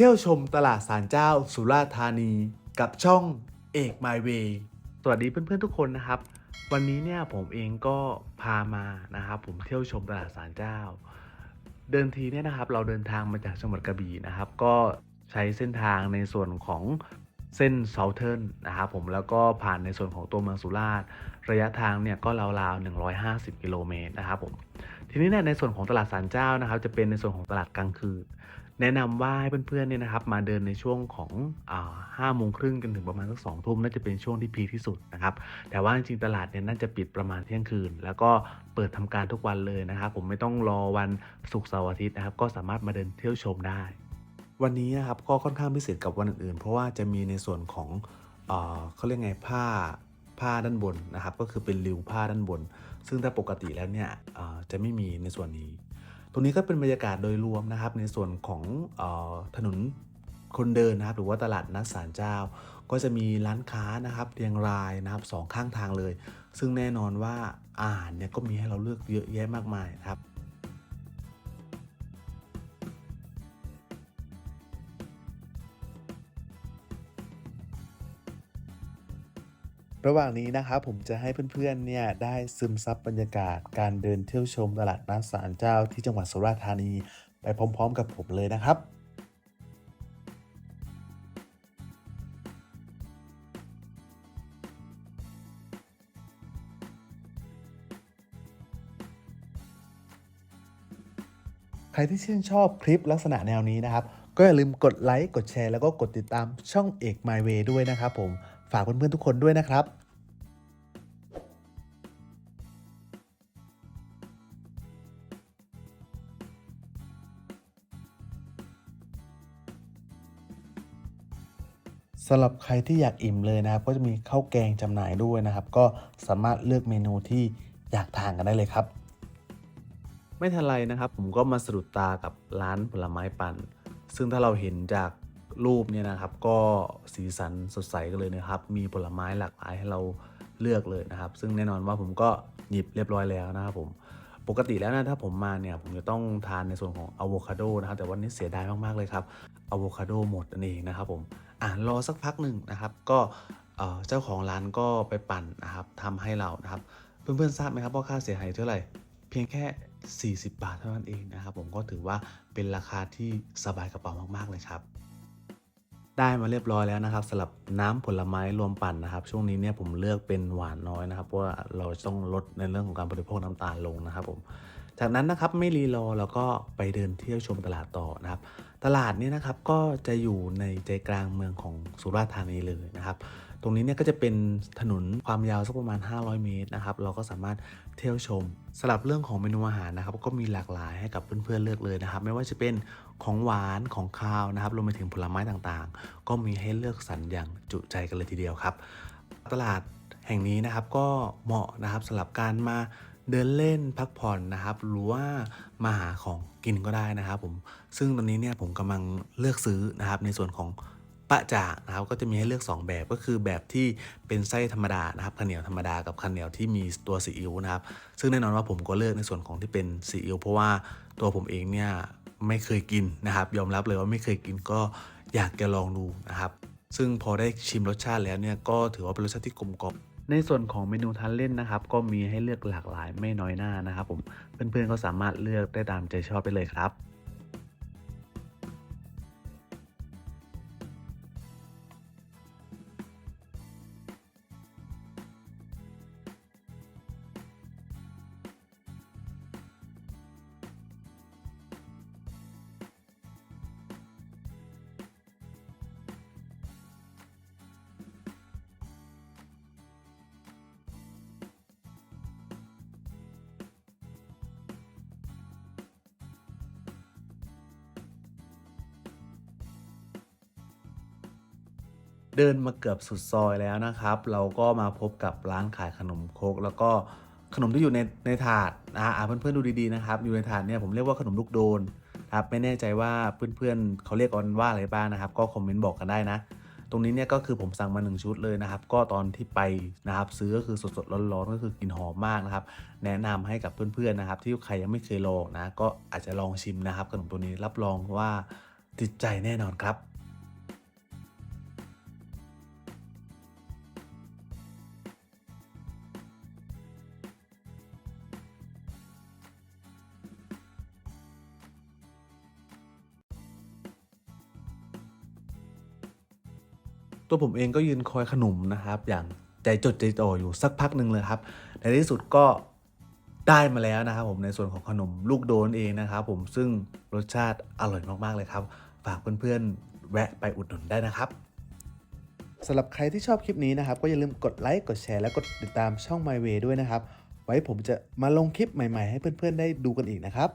เที่ยวชมตลาดสารเจ้าสุราษฎร์ธานี กับช่องเอก My Way สวัสดีเพื่อนๆทุกคนนะครับ วันนี้เนี่ยผมเองก็พามานะครับผมเที่ยวชมตลาดสารเจ้า เดินทีเนี่ยนะครับ เราเดินทางมาจากจังหวัดกระบี่นะครับ ก็ใช้เส้นทางในส่วนของเส้นเซาเทิร์นนะครับผมแล้วก็ผ่านในส่วนของตัวเมืองสุราษฎร์ระยะทางเนี่ยก็ราวๆ 150 กิโลเมตรนะครับผมทีนี้เนี่ยในส่วนของตลาดสารเจ้านะครับ จะเป็นในส่วนของตลาดกลางคืน แนะนำว่าให้เพื่อนๆเนี่ยนะครับมาเดินในช่วงของห้าโมงครึ่งจนถึงประมาณสักสองทุ่มน่าจะเป็นช่วงที่พีที่สุดนะครับ แต่ว่าจริงๆตลาดเนี่ยน่าจะปิดประมาณเที่ยงคืน แล้วก็เปิดทำการทุกวันเลยนะครับผมไม่ต้องรอวันศุกร์เสาร์อาทิตย์นะครับ ก็สามารถมาเดินเที่ยวชมได้ วันนี้นะครับก็ค่อนข้างพิเศษกับวันอื่นๆ เพราะว่าจะมีในส่วนของเอเขาเรียกไงผ้าผ้าด้านบนนะครับ ก็คือเป็นริวผ้าด้านบน ซึ่งถ้าปกติแล้วเนี่ยจะไม่มีในส่วนนี้ ตรงนี้ก็เป็นบรรยากาศโดยรวมนะครับ ในส่วนของออถนนคนเดินนะครับ หรือว่าตลาดนัดสารเจ้า ก็จะมีร้านค้านะครับเรียงรายนะครับสองข้างทางเลย ซึ่งแน่นอนว่าอาหารเนี่ยก็มีให้เราเลือกเยอะแยะมากมายนะครับ ระหว่างนี้นะครับผมจะให้เพื่อนๆเนี่ยได้ซึมซับบรรยากาศ การเดินเที่ยวชมตลาดนัดสารเจ้าที่จังหวัดสุราษฎร์ธานี ไปพร้อม ๆ กับผมเลยนะครับใครที่ชื่นชอบคลิปลักษณะแนวนี้นะครับ ก็อย่าลืมกดไลค์กดแชร์แล้วก็กดติดตามช่องเอก My Way ด้วยนะครับผม ฝากเพื่อนๆทุกคนด้วยนะครับสำหรับใครที่อยากอิ่มเลยนะครับ ก็จะมีข้าวแกงจำหน่ายด้วยนะครับ ก็สามารถเลือกเมนูที่อยากทานกันได้เลยครับ ไม่ทันไรนะครับ ผมก็มาสะดุดตากับร้านผลไม้ปั่น ซึ่งถ้าเราเห็นจาก รูปเนี่ยนะครับ ก็สีสันสดใสกันเลยนะครับ มีผลไม้หลากหลายให้เราเลือกเลยนะครับ ซึ่งแน่นอนว่าผมก็หยิบเรียบร้อยแล้วนะครับผมปกติแล้วนะถ้าผมมาเนี่ยผมจะต้องทานในส่วนของอะโวคาโดนะครับแต่วันนี้เสียดายมากๆเลยครับอะโวคาโดหมดนั่นเองนะครับผมอ่ารอสักพักหนึ่งนะครับ ก็เจ้าของร้านก็ไปปั่นนะครับทำให้เรานะครับ เพื่อนๆทราบไหมครับว่าค่าเสียหายเท่าไหร่ เพียงแค่ 40 บาทเท่านั้นเองนะครับ ผมก็ถือว่าเป็นราคาที่สบายกระเป๋ามากๆเลยครับ ได้มาเรียบร้อยแล้วนะครับสำหรับน้ำผลไม้รวมปั่นนะครับ ช่วงนี้เนี่ยผมเลือกเป็นหวานน้อยนะครับเพราะว่าเราต้องลดในเรื่องของการบริโภคน้ำตาลลงนะครับผม จากนั้นนะครับไม่รีรอแล้วก็ไปเดินเที่ยวชมตลาดต่อนะครับ ตลาดนี้นะครับก็จะอยู่ในใจกลางเมืองของสุราษฎร์ธานีเลยนะครับ ตรงนี้เนี่ยก็จะเป็นถนนความยาวสักประมาณ 500 เมตรนะครับ เราก็สามารถเที่ยวชมสำหรับเรื่องของเมนูอาหารนะครับ ก็มีหลากหลายให้กับเพื่อนๆเลือกเลยนะครับ ไม่ว่าจะเป็นของหวานของคาวนะครับรวมไปถึงผลไม้ต่างๆ ก็มีให้เลือกสรรอย่างจุใจกันเลยทีเดียวครับ ตลาดแห่งนี้นะครับก็เหมาะนะครับสำหรับการมา เดินเล่นพักผ่อนนะครับ หรือว่ามาหาของกินก็ได้นะครับผมซึ่งตอนนี้เนี่ยผมกำลังเลือกซื้อนะครับในส่วนของปะจ่านะครับก็จะมีให้เลือก 2 แบบก็คือแบบที่เป็นไส้ธรรมดานะครับข้าวเหนียวธรรมดากับข้าวเหนียวที่มีตัวซีอิ๊วนะครับ ซึ่งแน่นอนว่าผมก็เลือกในส่วนของที่เป็นซีอิ๊วเพราะว่าตัวผมเองเนี่ยไม่เคยกินนะครับ ยอมรับเลยว่าไม่เคยกินก็อยากจะลองดูนะครับ ซึ่งพอได้ชิมรสชาติแล้วเนี่ยก็ถือว่าเป็นรสชาติที่กลมกล่อม ในส่วนของเมนูทานเล่นนะครับ ก็มีให้เลือกหลากหลายไม่น้อยหน้านะครับผมเพื่อนๆก็สามารถเลือกได้ตามใจชอบไปเลยครับ เดินมาเกือบสุดซอยแล้วนะครับ เราก็มาพบกับร้านขายขนมโคกแล้วก็ขนมที่อยู่ในในถาดนะฮะอะเพื่อนๆดูดีๆนะครับ อยู่ในถาดเนี่ยผมเรียกว่าขนมลูกโดนครับไม่แน่ใจว่าเพื่อนๆเขาเรียกกันว่าอะไรบ้างนะครับ ก็คอมเมนต์บอกกันได้นะ ตรงนี้เนี่ยก็คือผมสั่งมา 1 ชุดเลยนะครับ ก็ตอนที่ไปนะครับซื้อก็คือสดๆร้อนๆก็คือกลิ่นหอมมากนะครับ แนะนำให้กับเพื่อนๆนะครับ ที่ใครยังไม่เคยลองนะ ก็อาจจะลองชิมนะครับขนมตัวนี้รับรองว่าติดใจแน่นอนครับ ตัวผมเองก็ยืนคอยขนมนะครับ อย่างใจจดใจจ่ออยู่สักพักหนึ่งเลยครับ ในที่สุดก็ได้มาแล้วนะครับผมในส่วนของขนมลูกโดนเองนะครับผมซึ่งรสชาติอร่อยมากๆเลยครับ ฝากเพื่อนๆแวะไปอุดหนุนได้นะครับสำหรับใครที่ชอบคลิปนี้นะครับ ก็อย่าลืมกดไลค์กดแชร์และกดติดตามช่อง My Way ด้วยนะครับ ไว้ผมจะมาลงคลิปใหม่ ๆ ให้เพื่อนๆได้ดูกันอีกนะครับ